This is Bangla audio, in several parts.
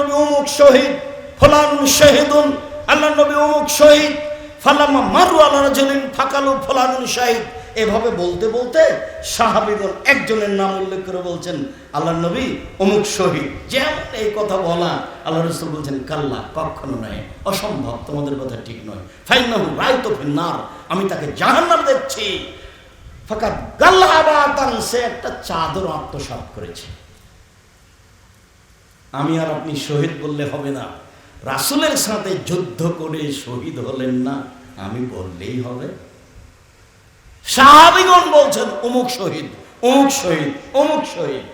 নবী অমুক শহীদ, ফলানুন শহীদুন আল্লাহ নবী অমুক শহীদ ফালামা মারু আল্লাহ রাজুলিন, ফাকালু ফলানুন শাহিদ। এভাবে বলতে বলতে সাহাবিগণ একজনের নাম উল্লেখ করে বলছেন আল্লাহ নবী অমুক শহীদ। যেমন এই কথা বলা আল্লাহ রসুল বলছেন, কাল্লা, কখনো নয়, অসম্ভব, তোমাদের কথা ঠিক নয়। ফাইনাহু রায় তো ফিন্নার, আমি তাকে জাহান্নাম দেখছি। ফাঁকা গাল্লা আবাতান সে একটা চাদর আত্মসাৎ করেছে। আমি আর আপনি শহীদ বললে হবে না। রাসুলের সাথে যুদ্ধ করে শহীদ হলেন না, আমি বললেই হবে। সাহাবিগণ বলছেন, অমুক শহীদ অমুক শহীদ অমুক শহীদ।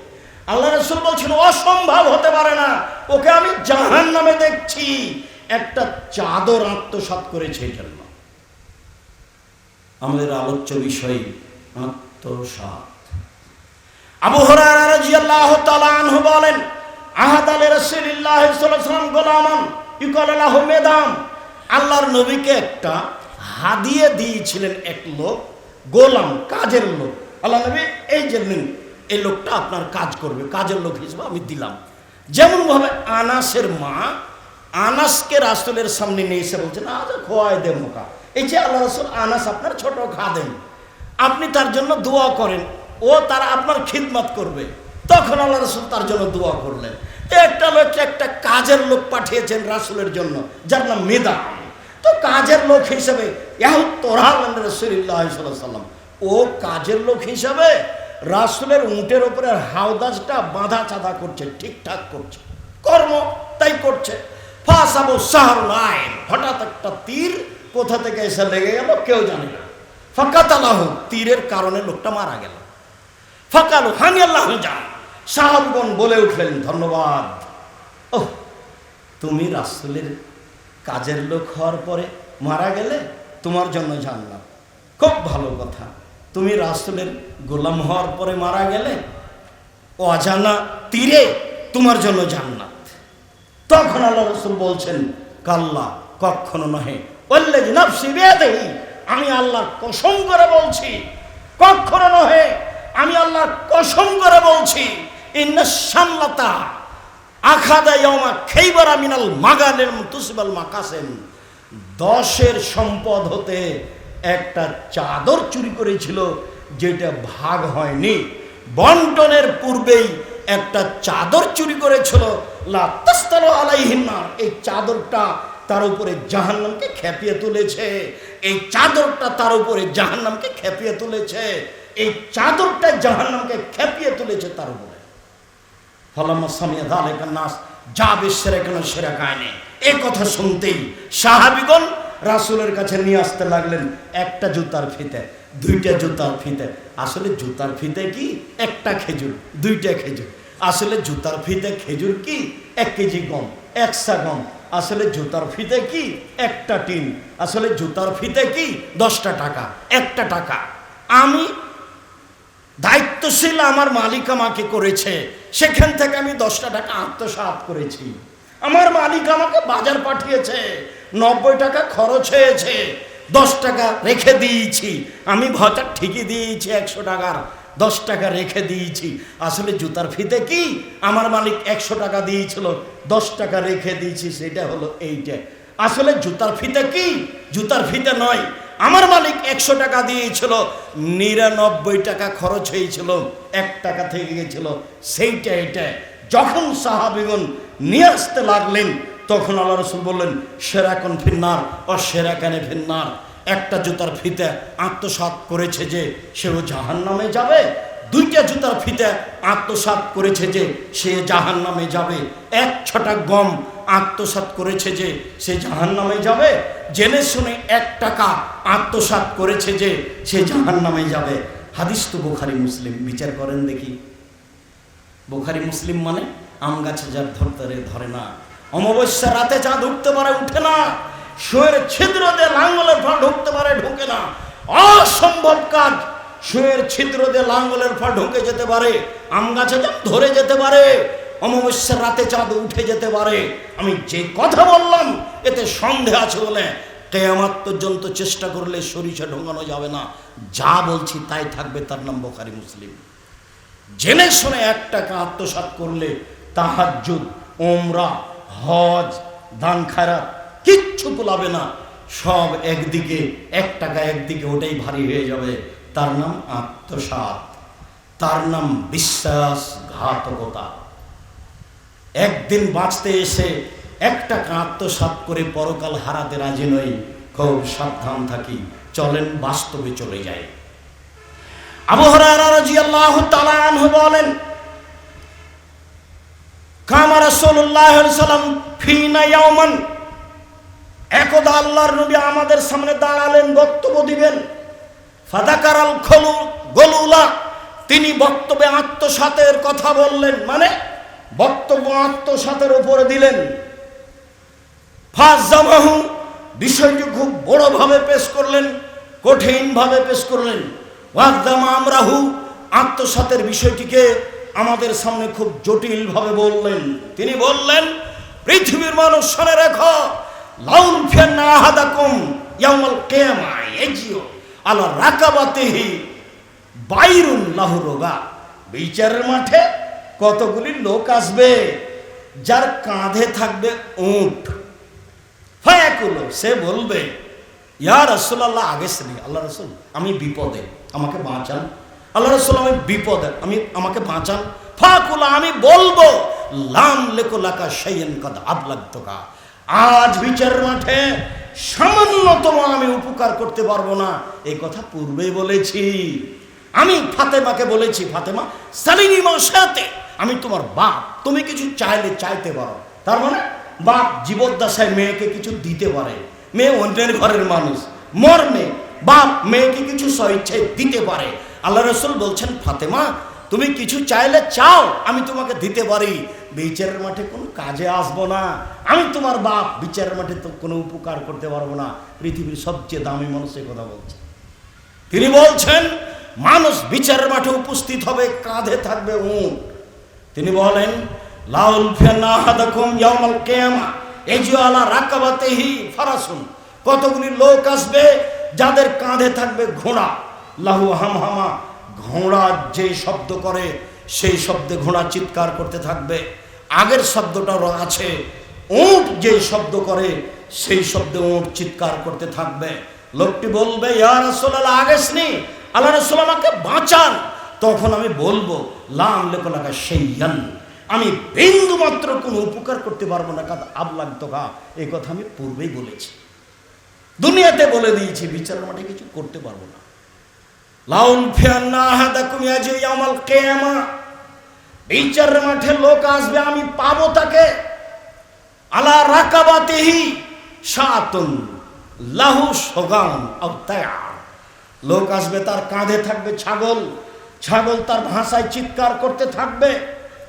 আল্লাহ রসুল বলছেন, অসম্ভব হতে পারে না। ওকে আমি জাহান নামে দেখছি। একটা চাদর আত্মসাৎ করেছে এই জন্য আমাদের আলোচ্য বিষয়, আত্মসাৎ। আবু হরারা বলেন আহাদ আলী আলাইহি ওয়াসাল্লাম গোলামান ইকাল লাহু মেদাম আল্লাহর নবীকে একটা হাদিয়ে দিয়েছিলেন এক লোক, গোলাম, কাজের লোক। আল্লাহ নবী, এই যে নিন, এই লোকটা আপনার কাজ করবে, কাজের লোক হিসেবে আমি দিলাম। যেমনভাবে আনাসের মা আনাসকে রাসূলের সামনে নিয়ে এসে বলছেন আজ খোয়াই দে মোকা এই যে আল্লাহ রসুল আনাস আপনার ছোট খাদেন আপনি তার জন্য দোয়া করেন, ও তারা আপনার খিদমত করবে। তখন আল্লাহ রসুল তার জন্য দোয়া করলেন। একটা লোক একটা কাজের লোক পাঠিয়েছেন রাসুলের জন্য, যার নাম মেদা তো কাজের লোক হিসেবে রসুল্লাহাম ও কাজের লোক হিসাবে রাসুলের উঁটের উপরে হাওদাজটা বাঁধা চাঁদা করছে, ঠিকঠাক করছে। কর্ম তাই করছে। ফাঁসাবো শাহরুল আইন। হঠাৎ একটা তীর কোথা থেকে এসে লেগে গেল কেউ জানে না। ফাঁকা ফাঁকাতালাহ, তীরের কারণে লোকটা মারা গেল। ফাঁকালু হানি আল্লাহ যান সাহাবগণ বলে উঠলেন, ধন্যবাদ। ও তুমি রাসুলের কাজের লোক হওয়ার পরে মারা গেলে তোমার জন্য জানলাম। খুব ভালো কথা। তুমি রাসুলের গোলাম হওয়ার পরে মারা গেলে অজানা তীরে তোমার জন্য জান্নাত। তখন আল্লাহ রসুল বলছেন, কাল্লা কখনো নহে। আমি আল্লাহ কসম করে বলছি কখনো নহে। আমি আল্লাহ কসম করে বলছি ইন্না সামলাতা আখাদা ইয়মা খেইবার মিনাল মাগানের তুসিবাল মাকাসেন দশের সম্পদ হতে একটা চাদর চুরি করেছিল, যেটা ভাগ হয়নি। বন্টনের পূর্বেই একটা চাদর চুরি করেছিল। লাত্তাস্তাল আলাইহিন্না এই চাদরটা তার উপরে জাহান্নামকে খেপিয়ে তুলেছে। এই চাদরটা তার উপরে জাহান্নামকে খেপিয়ে তুলেছে। এই চাদরটা জাহান্নামকে খেপিয়ে তুলেছে তার উপরে। ফলাম্মা সামিয়া দালেকা নাস যাবে সেরে কেন সেরা কায়নে এ কথা শুনতেই সাহাবিগণ রাসুলের কাছে নিয়ে আসতে লাগলেন একটা জুতার ফিতে, দুইটা জুতার ফিতে। আসলে জুতার ফিতে কি? একটা খেজুর, দুইটা খেজুর। আসলে জুতার ফিতে খেজুর কি? এক কেজি গম, একশা গম। আসলে জুতার ফিতে কি? একটা টিন। আসলে জুতার ফিতে কি? দশটা টাকা, একটা টাকা। আমি দায়িত্বশীল আমার মালিক আমাকে করেছে। সেখান থেকে আমি দশটা টাকা আত্মসাৎ করেছি। আমার মালিক আমাকে বাজার পাঠিয়েছে, নব্বই টাকা খরচ হয়েছে, দশ টাকা রেখে দিয়েছি। আমি ভাতার ঠিকই দিয়েছি একশো টাকার, দশ টাকা রেখে দিয়েছি। আসলে জুতার ফিতে কি? আমার মালিক একশো টাকা দিয়েছিল, দশ টাকা রেখে দিয়েছি, সেটা হলো এইটা। আসলে জুতার ফিতে কি? জুতার ফিতে নয় আমার মালিক একশো টাকা দিয়েছিল, নিরানব্বই টাকা খরচ হয়েছিল, এক টাকা থেকে গেছিল। সেইটা, এটা। যখন সাহাবিগণ নিয়ে আসতে লাগলেন, তখন আল্লাহ রসুল বললেন সেরাকন ফিন্নার? ও সেরাকানে ফিন্নার? একটা জুতার ফিতে আত্মসাৎ করেছে যে সেও জাহান নামে যাবে। দুইটা জুতার ফিতে আত্মসাৎ করেছে যে সে জাহান নামে যাবে। এক ছটা গম আত্মসাৎ করেছে যে সে জাহান নামে যাবে। জেনে শুনে এক টাকা আত্মসাৎ করেছে যে সে জাহান নামে যাবে। হাদিস তো বোখারি, মুসলিম। বিচার করেন দেখি। বোখারি, মুসলিম মানে আম গাছে যার ধরতে ধরে না। অমাবস্যা রাতে চাঁদ উঠতে পারে উঠে না। শুয়ের ছিদ্র দিয়ে লাঙ্গলের ফা ঢুকতে পারে ঢুকে না। অসম্ভব কাজ। শুয়ের ছিদ্র দিয়ে লাঙ্গলের ফা ঢুকে যেতে পারে। আম গাছে যা ধরে যেতে পারে। অমাবস্যার রাতে চাঁদ উঠে যেতে পারে। আমি যে কথা বললাম এতে সন্দেহ আছে বলে কেয়ামাত পর্যন্ত চেষ্টা করলে সরিষা ঢোকানো যাবে না। যা বলছি তাই থাকবে তার নাম বোখারি মুসলিম। জেনে শুনে এক টাকা আত্মসাৎ করলে তাহাজ্জুদ ওমরা হজ, দান খায়রাত কিচ্ছু কুলাবে না। সব একদিকে এক টাকা একদিকে ওটাই ভারী হয়ে যাবে। তার নাম আত্মসাত তার নাম বিশ্বাস বিশ্বাসঘাতকতা। একদিন বাঁচতে এসে একটা আত্মসাত করে পরকাল হারাতে রাজি নই। খুব সাবধান থাকি, চলেন বাস্তবে চলে যাই। বলেন, কামা রাসূলুল্লাহ সাল্লাম ফিনা ইয়াওমান? একদা আল্লাহর আমাদের সামনে দাঁড়ালেন, বক্তব্য দিবেন। খলু, গলুলা। তিনি বক্তব্যে আত্মসাতের কথা বললেন। মানে বক্তব্য আত্মসাতের উপরে দিলেন। ফাজামাহু বিষয়টি খুব বড়ভাবে পেশ করলেন, কঠিনভাবে পেশ করলেন। ওয়াদামা আমরাহু আত্মসাতের বিষয়টিকে আমাদের সামনে খুব জটিলভাবে বললেন। তিনি বললেন, পৃথিবীর মানুষ শুনে রেখো লাউল ফিয়ান্না আহাদাকুম ইয়াউমাল কিয়ামা ইয়াজিও আলা রাকাবাতিহি বাইরুন লাহুরোগা বিচারের মাঠে কতগুলি লোক আসবে? যার কাঁধে থাকবে উট। ফায়াকুলো সে বলবে, ইয়া রসুল্লাহ আগে শ্রী আল্লাহ রসুল, আমি বিপদে, আমাকে বাঁচান। আল্লাহ রসুল, আমি বিপদে, আমি, আমাকে বাঁচান। ফাকুলা, আমি বলব, লাম লেকো লাকা সেইন কদ আবলাগতকা। আজ বিচারের মাঠে সামান্যতম আমি উপকার করতে পারব না। এই কথা পূর্বেই বলেছি। আমি ফাতেমাকে বলেছি, ফাতেমা সালিনী সাথে আমি তোমার বাপ। তুমি কিছু চাইলে চাইতে পারো। তার মানে বাপ জীবদ্দশায় মেয়েকে কিছু দিতে পারে। মেয়ে অন্যের ঘরের মানুষ। মর মেয়ে বাপ মেয়েকে কিছু স্বইচ্ছায় দিতে পারে। আল্লাহ রসুল বলছেন, ফাতেমা, তুমি কিছু চাইলে চাও, আমি তোমাকে দিতে পারি। বিচারের মাঠে কোনো কাজে আসব না। আমি তোমার বাপ, বিচারের মাঠে তো কোনো উপকার করতে পারব না। পৃথিবীর সবচেয়ে দামি মানুষের কথা বলছে। তিনি বলছেন, মানুষ বিচারের মাঠে উপস্থিত হবে, কাঁধে থাকবে উট তিনি বলেন লাউল আলা রাকাবাতিহি ফারাসুন। কতগুলি লোক আসবে যাদের কাঁধে থাকবে ঘোড়া। লাহু হামহামা, ঘোড়া যে শব্দ করে, সেই শব্দে ঘোড়া চিৎকার করতে থাকবে। আগের শব্দটারও আছে। উট যে শব্দ করে, সেই শব্দে উট চিৎকার করতে থাকবে। লোকটি বলবে আগেসনি আল্লাহ আমাকে বাঁচান। তখন আমি বলব, লাম লেখলাকা সেইয়ান আমি বিন্দু মাত্র কোনো উপকার করতে পারব না, কাদ আবলাগ তোকা এই কথা আমি পূর্বেই বলেছি। দুনিয়াতে বলে দিয়েছি বিচার মাঠে কিছু করতে পারব না। ইয়াউমাল কিয়ামা। বিচারের মাঠে লোক আসবে, আমি পাবো তাকে। আলা রাকাবাতিহি সাতুন লাহু সগান লোক আসবে, তার কাঁধে থাকবে ছাগল। ছাগল তার ভাষায় চিৎকার করতে থাকবে।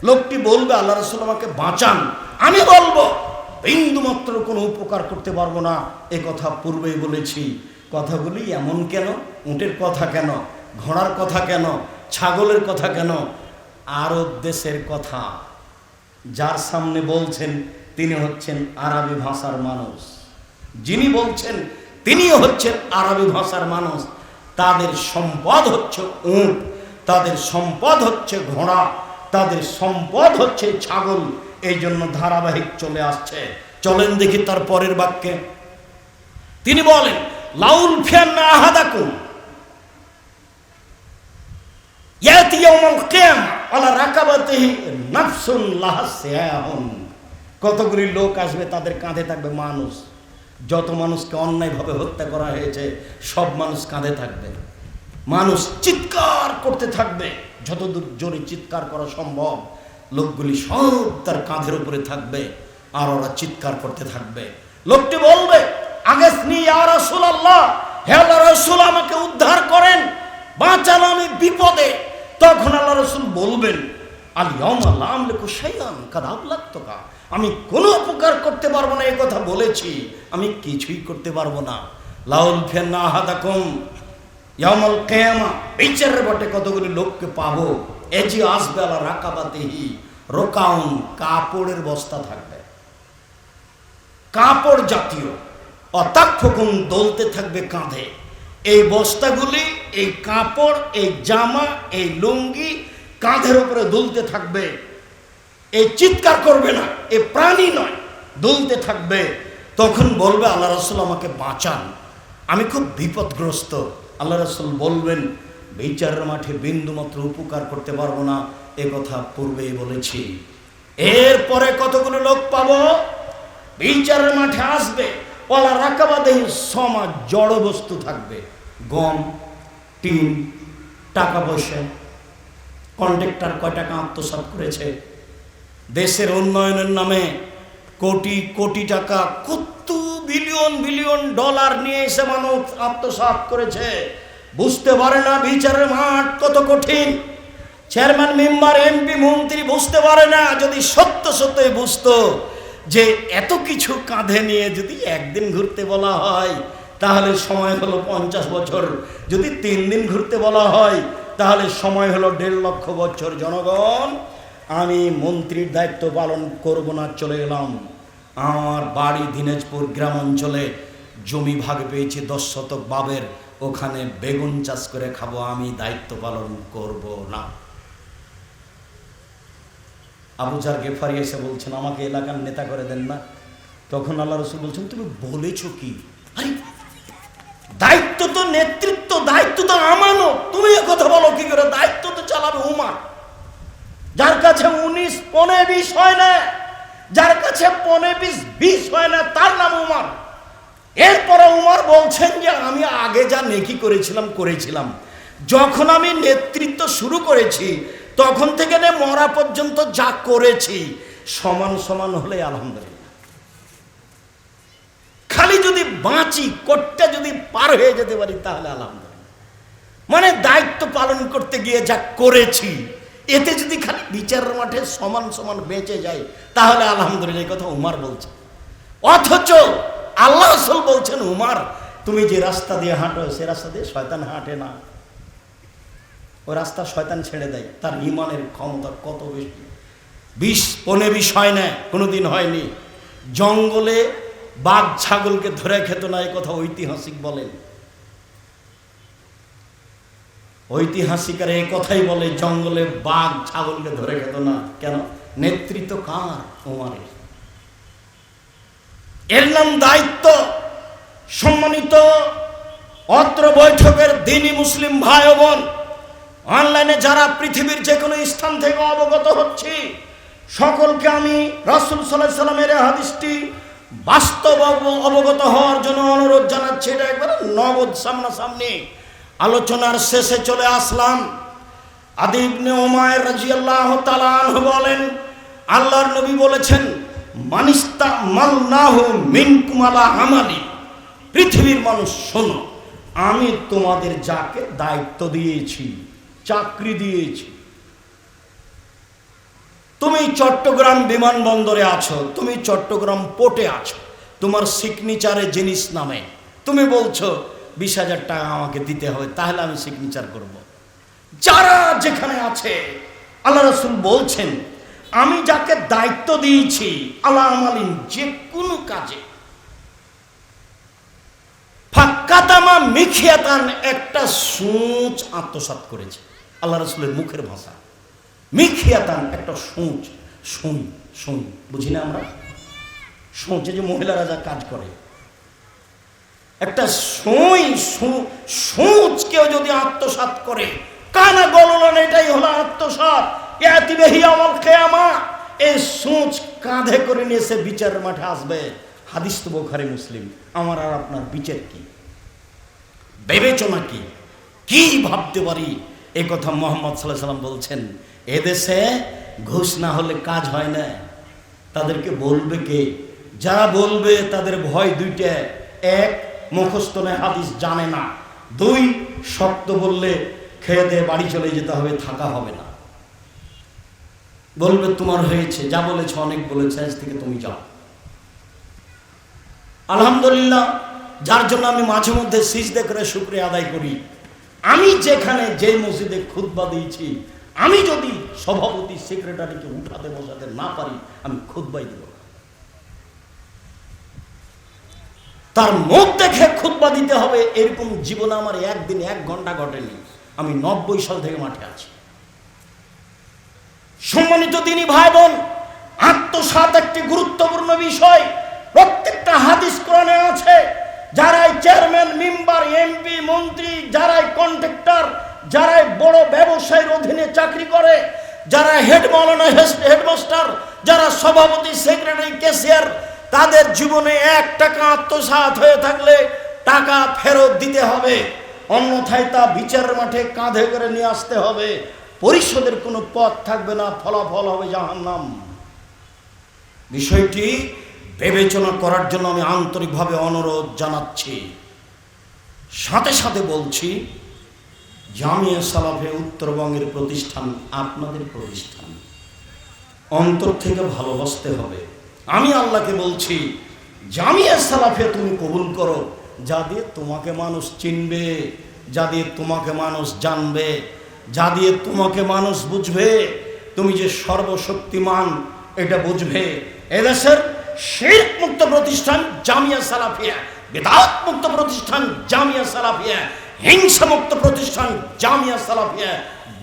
লোকটি বলবে, আল্লাহ রসুল আমাকে বাঁচান। আমি বলব, বিন্দু মাত্র কোনো উপকার করতে পারব না। এ কথা পূর্বেই বলেছি। কথাগুলি এমন কেন? উটের কথা কেন? ঘোড়ার কথা কেন? ছাগলের কথা কেন? আরব দেশের কথা। যার সামনে বলছেন, তিনি হচ্ছেন আরবি ভাষার মানুষ। যিনি বলছেন, তিনিও হচ্ছেন আরবি ভাষার মানুষ। তাদের সম্পদ হচ্ছে উট, তাদের সম্পদ হচ্ছে ঘোড়া। তাদের সম্পদ হচ্ছে ছাগল। এই জন্য ধারাবাহিক চলে আসছে। চলেন দেখি তার পরের বাক্যে। তিনি বলেন, লাউল ফিয়ান না আহাদাকুম। ইয়াতি নাফসুন কতগুলি লোক আসবে, তাদের কাঁধে থাকবে মানুষ। যত মানুষকে অন্যায়ভাবে হত্যা করা হয়েছে, সব মানুষ কাঁধে থাকবে। মানুষ চিৎকার করতে থাকবে। যতদূর জোরে চিৎকার করা সম্ভব, লোকগুলি সব তার কাঁধের উপরে থাকবে আর ওরা চিৎকার করতে থাকবে। লোকটি বলবে আগে আমাকে উদ্ধার করেন, বাঁচান আমি বিপদে। তখন আল্লাহ রসুল বলবেন আমি কোনো উপকার করতে পারব না এই কথা বলেছি, আমি কিছুই করতে পারব না। লাউল ফেন না ইয়ামল কেয়ামা, বিচারের বটে কতগুলি লোককে পাবো? এজি আসবে আলা রাকাবাতেহি, রোকাউন, কাপড়ের বস্তা থাকবে। কাপড় জাতীয় অতাক্ষকুন দলতে থাকবে কাঁধে। এই বস্তাগুলি, এই কাপড়, এই জামা, এই লুঙ্গি কাঁধের উপরে দুলতে থাকবে। এই চিৎকার করবে না, এ প্রাণী নয়, দুলতে থাকবে। তখন বলবে আল্লাহ রসুল আমাকে বাঁচান। আমি খুব বিপদগ্রস্ত। আল্লাহ রসুল বলবেন, বিচারের মাঠে বিন্দুমাত্র উপকার করতে পারব না, এ কথা পূর্বেই বলেছি। এরপরে কতগুলো লোক পাবো? বিচারের মাঠে আসবে ওলা রাকাবা দেহি সমাজ জড় বস্তু থাকবে। গম, টিন, টাকা পয়সা, কন্ট্রাক্টর কয় টাকা আত্মসাৎ করেছে? দেশের উন্নয়নের নামে কোটি কোটি টাকা, কত বিলিয়ন বিলিয়ন ডলার নিয়ে এসে মানুষ আত্মসাৎ করেছে। বুঝতে পারে না বিচারের মাঠ কত কঠিন। চেয়ারম্যান, মেম্বার, এমপি, মন্ত্রী বুঝতে পারে না, যদি সত্য সত্যই বুঝতো যে এত কিছু কাঁধে নিয়ে যদি একদিন ঘুরতে বলা হয়, তাহলে সময় হলো পঞ্চাশ বছর। যদি তিন দিন ঘুরতে বলা হয়, তাহলে সময় হলো দেড় লক্ষ বছর। জনগণ আমি মন্ত্রীর দায়িত্ব পালন করব না, চলে এলাম। আমার বাড়ি দিনাজপুর গ্রাম অঞ্চলে জমি ভাগ পেয়েছি দশ শতক বাবের। ওখানে বেগুন চাষ করে খাব, আমি দায়িত্ব পালন করব না। আবু জার গেফারি এসে বলছেন, আমাকে এলাকার নেতা করে দেন না। তখন আল্লাহ রসুল বলছেন, তুমি বলেছ কি? দায়িত্ব তো নেতৃত্ব, দায়িত্ব তো আমানো তুমি কথা বলো, কি করে? দায়িত্ব তো চালাবে উমা যার কাছে উনিশ পনে বিশ হয় না, যার কাছে পনে বিশ বিশ হয় না, তার নাম উমার। এরপরে উমার বলছেন যে, আমি আগে যা নেকি করেছিলাম করেছিলাম। যখন আমি নেতৃত্ব শুরু করেছি, তখন থেকে নে মরা পর্যন্ত যা করেছি, সমান সমান হলে আলহামদুলিল্লাহ। খালি যদি বাঁচি, কোটটা যদি পার হয়ে যেতে পারি, তাহলে আলহামদুলিল্লাহ। মানে দায়িত্ব পালন করতে গিয়ে যা করেছি এতে যদি খালি বিচারের মাঠে সমান সমান বেঁচে যায়, তাহলে আলহামদুলিল্লাহ এই কথা উমার বলছে। অথচ আল্লাহ বলছেন, উমার, তুমি যে রাস্তা দিয়ে হাঁটো, সে রাস্তা দিয়ে শয়তান হাঁটে না। ও রাস্তা শয়তান ছেড়ে দেয়, তার ইমানের ক্ষমতা কত বেশি? বিষ পনে বিষ হয় না, কোনোদিন হয়নি। জঙ্গলে বাঘ, ছাগলকে ধরে খেত না এই কথা ঐতিহাসিক বলেন। ঐতিহাসিকরা এই কথাই বলে, জঙ্গলে বাঘ, ছাগলকে ধরে খেত না। কেন? নেতৃত্ব কার? উমারের এর নাম দায়িত্ব সম্মানিত অত্র বৈঠকের দিনী মুসলিম ভাই বোন। অনলাইনে যারা পৃথিবীর যে কোনো স্থান থেকে অবগত হচ্ছি, সকলকে আমি রাসুল সাল্লাহ সাল্লামের হাদিসটি বাস্তব অবগত হওয়ার জন্য অনুরোধ জানাচ্ছি। এটা একবারে নগদ সামনাসামনি। আলোচনার শেষে চলে আসলাম। আদিবনে ওমায় রাজিয়াল্লাহ তালাহ বলেন, আল্লাহর নবী বলেছেন, মানিস্তা মাল নাহু মিনকুমালা আমালি। পৃথিবীর মানুষ, শোনো, আমি তোমাদের যাকে দায়িত্ব দিয়েছি, চাকরি দিয়েছি, তুমি চট্টগ্রাম বিমানবন্দরে আছো, তুমি চট্টগ্রাম পোর্টে আছো, তোমার সিগনেচারে জিনিস নামে। তুমি বলছো বিশ হাজার টাকা আমাকে দিতে হবে, তাহলে আমি সিগনেচার করব। যারা যেখানে আছে, আল্লাহ রসুল বলছেন, আমি যাকে দায়িত্ব দিয়েছি, আল্লাহ আমালিন যে কোনো কাজে ফাক্কাতামা মিখিয়াতান একটা সূচ আত্মসাৎ করেছে আল্লাহ রসুলের মুখের ভাষা মিখিয়াতান একটা সূচ শুন শুন বুঝি না আমরা সূচে যে মহিলারা যা কাজ করে একটা সুই সূচ কেউ যদি আত্মসাৎ করে, কানা গলন এটাই হলো আত্মসাৎ। ইয়াতিবেহি আমল খেয়ামা এই সূচ কাঁধে করে নিয়ে সে বিচারের মাঠে আসবে। হাদিস তো বোখারি মুসলিম। আমার আর আপনার বিচার কি? বিবেচনা কি? কি ভাবতে পারি? এ কথা মোহাম্মদ সাল্লাহ সাল্লাম বলছেন, এদেশে ঘুষ না হলে কাজ হয় না। তাদেরকে বলবে কে? যারা বলবে, তাদের ভয় দুইটা। এক মুখস্থ নয়, হাদিস জানে না। দুই শক্ত বললে খেয়ে দিয়ে বাড়ি চলে যেতে হবে, থাকা হবে না। বলবে, তোমার হয়েছে, যা বলেছে, অনেক বলেছে, আজ থেকে তুমি যাও। আলহামদুলিল্লাহ, যার জন্য আমি মাঝে মধ্যে সিজদে করে শুক্রিয়া আদায় করি। আমি যেখানে, যে মসজিদে খুতবা দিয়েছি, আমি যদি সভাপতি, সেক্রেটারিকে উঠাতে বসাতে না পারি, আমি খুতবাই দেব না। তার মুখ দেখে খুতবা দিতে হবে, এরকম জীবনে আমার একদিন এক ঘণ্টা ঘটেনি। আমি নব্বই সাল থেকে মাঠে আছি। সম্মানিত তিনি ভাই বোন আত্মসাত একটি গুরুত্বপূর্ণ বিষয়। প্রত্যেকটা হাদিস কোরআনে আছে, যারাই চেয়ারম্যান, মেম্বার, এমপি, মন্ত্রী, যারাই কন্ট্রাক্টর, যারাই বড় ব্যবসায়ীর অধীনে চাকরি করে যারা হেডমাস্টার, যারা সভাপতি, সেক্রেটারি, ক্যাশিয়ার তাদের জীবনে এক টাকা আত্মসাৎ হয়ে থাকলে টাকা ফেরত দিতে হবে। অন্যথায় তা বিচারের মাঠে কাঁধে করে নিয়ে আসতে হবে। পরিশোধের কোনো পথ থাকবে না, ফলাফল হবে জাহান্নাম। বিষয়টি বিবেচনা করার জন্য আমি আন্তরিকভাবে অনুরোধ জানাচ্ছি। সাথে সাথে বলছি, জামিয়া সালাফে উত্তরবঙ্গের প্রতিষ্ঠান আপনাদের প্রতিষ্ঠান। অন্তর থেকে ভালোবাসতে হবে। আমি আল্লাহকে বলছি, জামিয়া সালাফে তুমি কবুল করো, যা দিয়ে তোমাকে মানুষ চিনবে, যা দিয়ে তোমাকে মানুষ জানবে, যা দিয়ে তোমাকে মানুষ বুঝবে, তুমি যে সর্বশক্তিমান, এটা বুঝবে। এদেশের শেখ মুক্ত প্রতিষ্ঠান জামিয়া সালাফিয়া, বেদাত মুক্ত প্রতিষ্ঠান জামিয়া সালাফিয়া, হিংসা মুক্ত প্রতিষ্ঠান জামিয়া সালাফিয়া,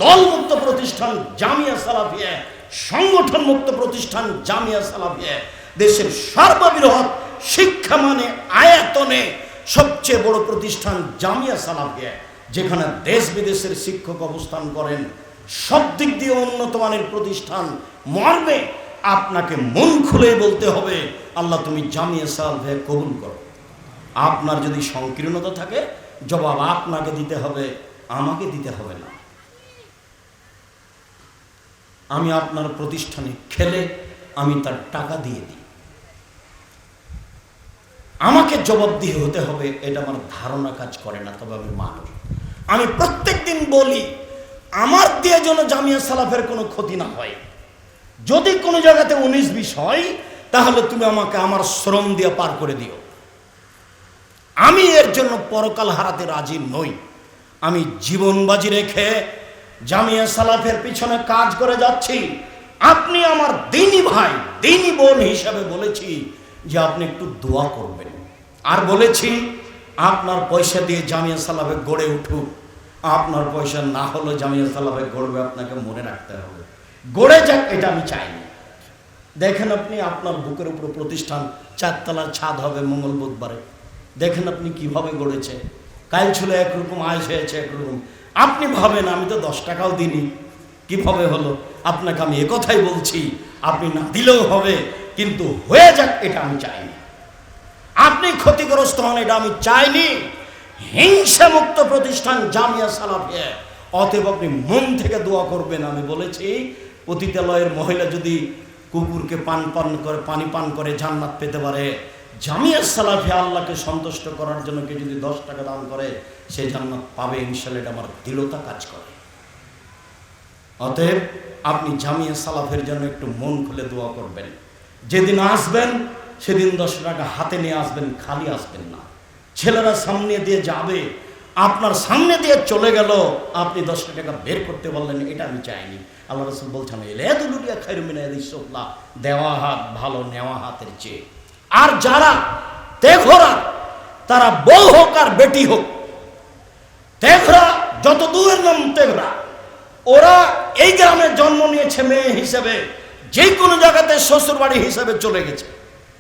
দল মুক্ত প্রতিষ্ঠান জামিয়া সালাফিয়া, সংগঠন মুক্ত প্রতিষ্ঠান জামিয়া সালাফিয়া। দেশের সর্ববৃহৎ শিক্ষা মানে আয়তনে সবচেয়ে বড় প্রতিষ্ঠান জামিয়া সালাফিয়া, যেখানে দেশ বিদেশের শিক্ষক অবস্থান করেন। সব দিক দিয়ে উন্নত মানের প্রতিষ্ঠান মর্মে আপনাকে মন খুলে বলতে হবে, আল্লাহ তুমি জামিয়া সালাফিয়া কবুল করো। আপনার যদি সংকীর্ণতা থাকে, জবাব আপনাকে দিতে হবে, আমাকে দিতে হবে না। আমি আপনার প্রতিষ্ঠানে খেলে আমি তার টাকা দিয়ে দিই। আমাকে জবাবদিহি হতে হবে, এটা আমার ধারণা কাজ করে না, তবে আমি মানুষ আমি প্রত্যেক দিন বলি, আমার দিয়ে যেন জামিয়া সালাফের কোনো ক্ষতি না হয়। যদি কোনো জায়গাতে উনিশ বিশ হয়, তাহলে তুমি আমাকে আমার শ্রম দিয়ে পার করে দিও। আমি এর জন্য পরকাল হারাতে রাজি নই। আমি জীবন বাজি রেখে জামিয়া সালাফের পিছনে কাজ করে যাচ্ছি। আপনি আমার দিনী ভাই, দিনী বোন হিসাবে বলেছি যে আপনি একটু দোয়া করবেন। আর বলেছি, আপনার পয়সা দিয়ে জামিয়া সালাফে গড়ে উঠুক। আপনার পয়সা না হলে জামিয়া সালাফে গড়বে, আপনাকে মনে রাখতে হবে। গড়ে যাক, এটা আমি চাইনি। দেখেন আপনি, আপনার বুকের উপর প্রতিষ্ঠান, চারতলার ছাদ হবে মঙ্গল বুধবারে। দেখেন আপনি কীভাবে গড়েছে। কাল ছিল একরকম আয়স হয়েছে একরকম। আপনি ভাবেন, আমি তো দশ টাকাও দিনি কীভাবে হলো? আপনাকে আমি একথাই বলছি, আপনি না দিলেও হবে। কিন্তু হয়ে যাক এটা আমি চাইনি। আপনি ক্ষতিগ্রস্ত হন এটা আমি চাইনি। হিংসা মুক্ত প্রতিষ্ঠান জামিয়া সালাফিয়া। অতএব আপনি মন থেকে দোয়া করবেন, আমি বলেছি, পতিতালয়ের মহিলা যদি কুকুরকে পান পান করে, পানি পান করে জান্নাত পেতে পারে, জামিয়া সালাফি আল্লাহকে সন্তুষ্ট করার জন্য কেউ যদি দশ টাকা দান করে, সে জান্নাত পাবে ইনশাল এটা আমার দৃঢ়তা কাজ করে। অতএব আপনি জামিয়া সালাফের জন্য একটু মন খুলে দোয়া করবেন। যেদিন আসবেন, সেদিন দশ টাকা হাতে নিয়ে আসবেন, খালি আসবেন না। ছেলেরা সামনে দিয়ে যাবে, আপনার সামনে দিয়ে চলে গেল, আপনি দশ টাকা বের করতে বললেন, এটা আমি চাইনি। আল্লাহ রসুল বলছেন এলেদুলুরিয়া খাইরুমিনা দেওয়া হাত ভালো, নেওয়া হাতের চেয়ে। আর যারা তেঘরা, তারা বউ হোক আর বেটি হোক, তেঘরা যত দূরের নাম তেঘরা, ওরা এই গ্রামে জন্ম নিয়েছে মেয়ে হিসেবে যে কোনো জায়গাতে শ্বশুর বাড়ি হিসাবে চলে গেছে।